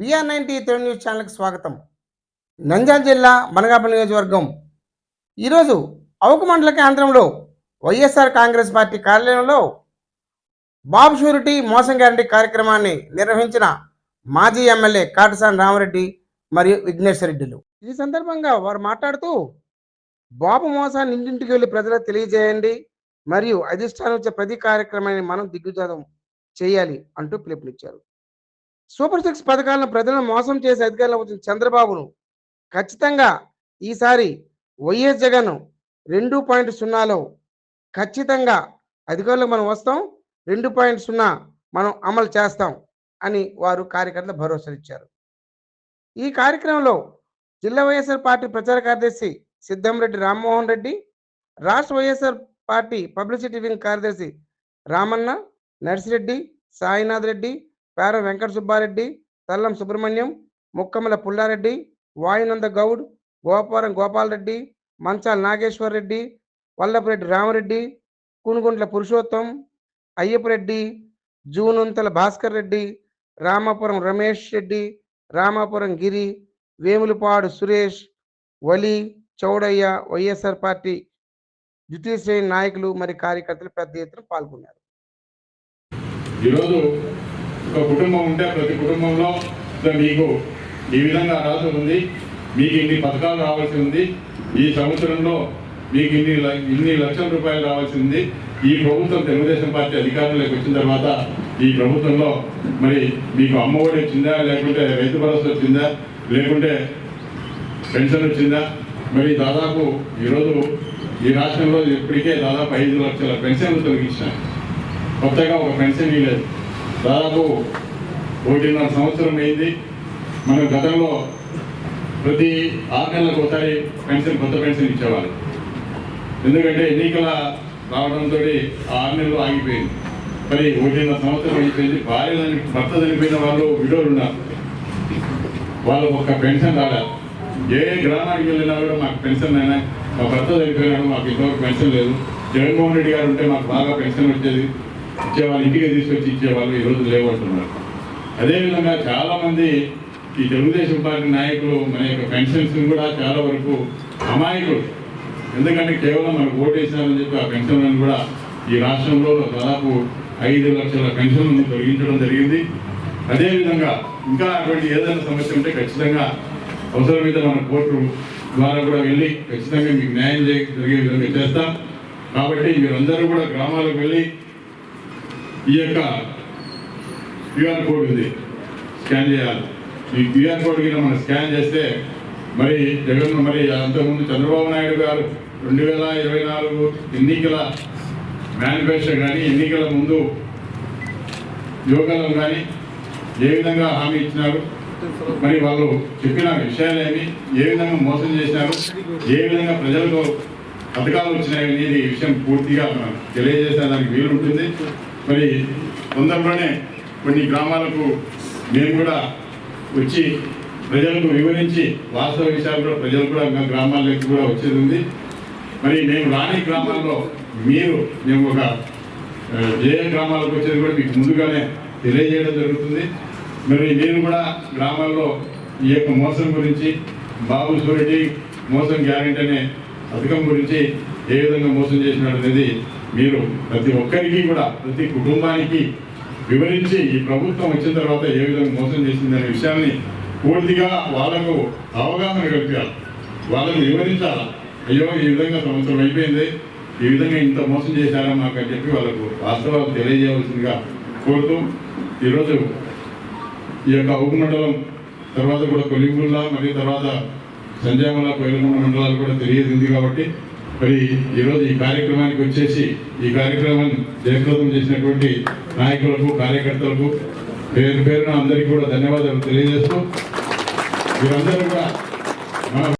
BR ninety Telugu news ఛానల్కి స్వాగతం. నంద్యాల జిల్లా మనగాపల్లి నియోజకవర్గం. ఈరోజు అవుక మండల కేంద్రంలో వైఎస్ఆర్ కాంగ్రెస్ పార్టీ కార్యాలయంలో బాబు షూరిటీ మోసం గ్యారంటీ కార్యక్రమాన్ని నిర్వహించిన మాజీ ఎమ్మెల్యే కాటసాని రామరెడ్డి మరియు విఘ్నేశ్వర రెడ్డిలు. ఈ సందర్భంగా వారు మాట్లాడుతూ బాబు మోసాన్ని ఇంటింటికి వెళ్ళి ప్రజలకు తెలియజేయండి. మరియు అధిష్టానం వచ్చే ప్రతి కార్యక్రమాన్ని మనం దిగ్గుజాతం చేయాలి అంటూ పిలుపునిచ్చారు. సూపర్ సిక్స్ పథకాలను ప్రజలను మోసం చేసే అధికారంలో వచ్చిన చంద్రబాబును ఖచ్చితంగా ఈసారి వైఎస్ జగన్ రెండు పాయింట్ సున్నాలో ఖచ్చితంగా అధికారంలో మనం వస్తాం రెండు పాయింట్ సున్నా మనం అమలు చేస్తాం అని వారు కార్యకర్తలు భరోసా ఇచ్చారు. ఈ కార్యక్రమంలో జిల్లా వైఎస్ఆర్ పార్టీ ప్రచార కార్యదర్శి సిద్ధంరెడ్డి రామ్మోహన్ రెడ్డి రాష్ట్ర వైఎస్ఆర్ పార్టీ పబ్లిసిటీ వింగ్ కార్యదర్శి రామన్న నర్సిరెడ్డి సాయినాథ్ రెడ్డి పేర వెంకట సుబ్బారెడ్డి తల్లం సుబ్రహ్మణ్యం ముక్కమల పుల్లారెడ్డి వాయునంద గౌడ్ గోపారం గోపాలరెడ్డి మంచాల నాగేశ్వర్ రెడ్డి వల్లభరెడ్డి రామరెడ్డి కునుగుంట్ల పురుషోత్తం అయ్యప్పరెడ్డి జూనుంతల భాస్కర్ రెడ్డి రామాపురం రమేష్ రెడ్డి రామాపురం గిరి వేములపాడు సురేష్ వలి చౌడయ్య వైఎస్ఆర్ పార్టీ ద్వితీయ శ్రేణి నాయకులు మరి కార్యకర్తలు పెద్ద ఎత్తున పాల్గొన్నారు. ఈరోజు ఒక కుటుంబం ఉంటే ప్రతి కుటుంబంలో మీకు ఈ విధంగా అర్హత ఉంది మీకు ఇన్ని పథకాలు రావాల్సి ఉంది ఈ సంవత్సరంలో మీకు ఇన్ని ఇన్ని లక్షల రూపాయలు రావాల్సి ఉంది ఈ ప్రభుత్వం తెలుగుదేశం పార్టీ అధికారంలోకి వచ్చిన తర్వాత ఈ ప్రభుత్వంలో మరి మీకు అమ్మఒడి వచ్చిందా లేకుంటే రైతు భరోసా వచ్చిందా లేకుంటే పెన్షన్ వచ్చిందా? మరి దాదాపు ఈరోజు ఈ రాష్ట్రంలో ఇప్పటికే దాదాపు ఐదు లక్షల పెన్షన్లు తొలగించాను కొత్తగా ఒక పెన్షన్ ఇవ్వలేదు దాదాపు ఒకటిన్నర సంవత్సరం అయింది. మనం గతంలో ప్రతి ఆరు నెలలకు ఒకసారి పెన్షన్ కొత్త పెన్షన్ ఇచ్చేవాళ్ళు. ఎందుకంటే ఎన్నికల రావడంతో ఆ ఆరు నెలలు ఆగిపోయింది. మరి ఒకటిన్నర సంవత్సరం అయిపోయింది. భార్య భర్త చనిపోయిన వాళ్ళు విడోలు ఉన్నారు వాళ్ళు ఒక పెన్షన్ రాలేదు. ఏ గ్రామానికి వెళ్ళినా కూడా మాకు పెన్షన్ అయినా మా భర్త చనిపోయినాడు మాకు ఇంతవరకు పెన్షన్ లేదు. జగన్మోహన్ రెడ్డి గారు ఉంటే మాకు బాగా పెన్షన్ వచ్చేది. ఇచ్చేవాళ్ళు ఇంటికి తీసుకొచ్చి ఇచ్చేవాళ్ళు ఈరోజు లేవంటున్నారు. అదేవిధంగా చాలామంది ఈ తెలుగుదేశం పార్టీ నాయకులు మన యొక్క పెన్షన్స్ కూడా చాలా వరకు అమాయకులు. ఎందుకంటే కేవలం మనకు ఓటు చెప్పి ఆ పెన్షన్లను కూడా ఈ రాష్ట్రంలో దాదాపు ఐదు లక్షల పెన్షన్లను తొలగించడం జరిగింది. అదేవిధంగా ఇంకా అటువంటి ఏదైనా సమస్య ఉంటే ఖచ్చితంగా అవసరమైతే మన కోర్టు ద్వారా కూడా వెళ్ళి ఖచ్చితంగా మీకు న్యాయం చేయ జరిగే విధంగా చేస్తాం. కాబట్టి మీరందరూ కూడా గ్రామాలకు వెళ్ళి ఈ యొక్క క్యూఆర్ కోడ్ ఉంది. స్కాన్ చేయాలి. ఈ క్యూఆర్ కోడ్ కింద మనం స్కాన్ చేస్తే మరి జగన్ మరి అంతకుముందు చంద్రబాబు నాయుడు గారు రెండు వేల ఇరవై నాలుగు ఎన్నికల మేనిఫెస్టో కానీ ఎన్నికల ముందు యోగాలను కానీ ఏ విధంగా హామీ ఇచ్చినారు? మరి వాళ్ళు చెప్పిన విషయాలేమి ఏ విధంగా మోసం చేసినారు ఏ విధంగా ప్రజలకు పథకాలు వచ్చినాయి అనేది ఈ విషయం పూర్తిగా తెలియజేసేదానికి వీలు ఉంటుంది మరి తొందరలోనే కొన్ని గ్రామాలకు మేము కూడా వచ్చి ప్రజలకు వివరించి వాస్తవ విషయాలు కూడా ప్రజలు కూడా ఇంకా గ్రామాలకు కూడా వచ్చేది ఉంది. మరి మేము రాని గ్రామాల్లో మీరు మేము ఒక ఏ గ్రామాలకు వచ్చేది కూడా మీకు ముందుగానే తెలియజేయడం జరుగుతుంది. మరి నేను కూడా గ్రామాల్లో ఈ యొక్క మోసం గురించి బాబు సూరెడ్డి మోసం గ్యారెంటీ అనే పథకం గురించి ఏ విధంగా మోసం చేసినాడు అనేది మీరు ప్రతి ఒక్కరికి కూడా ప్రతి కుటుంబానికి వివరించి ఈ ప్రభుత్వం వచ్చిన తర్వాత ఏ విధంగా మోసం చేసింది అనే విషయాన్ని పూర్తిగా వాళ్ళకు అవగాహన కల్పించాలి. వాళ్ళకు వివరించాలి. అయ్యో ఈ విధంగా సంవత్సరం అయిపోయింది. ఈ విధంగా ఇంత మోసం చేశారా మాకు అని చెప్పి వాళ్ళకు వాస్తవాలు తెలియజేయవలసిందిగా కోరుతూ ఈరోజు ఈ యొక్క ఉప్పు మండలం తర్వాత కూడా కొలింగుల్లా మరియు తర్వాత సంజామల కోయిలగొండ మండలాలు కూడా తెలియదు కాబట్టి మరి ఈరోజు ఈ కార్యక్రమానికి వచ్చేసి ఈ కార్యక్రమాన్ని జయప్రదం చేసినటువంటి నాయకులకు కార్యకర్తలకు పేరు పేరున అందరికీ కూడా ధన్యవాదాలు తెలియజేస్తూ మీరందరూ కూడా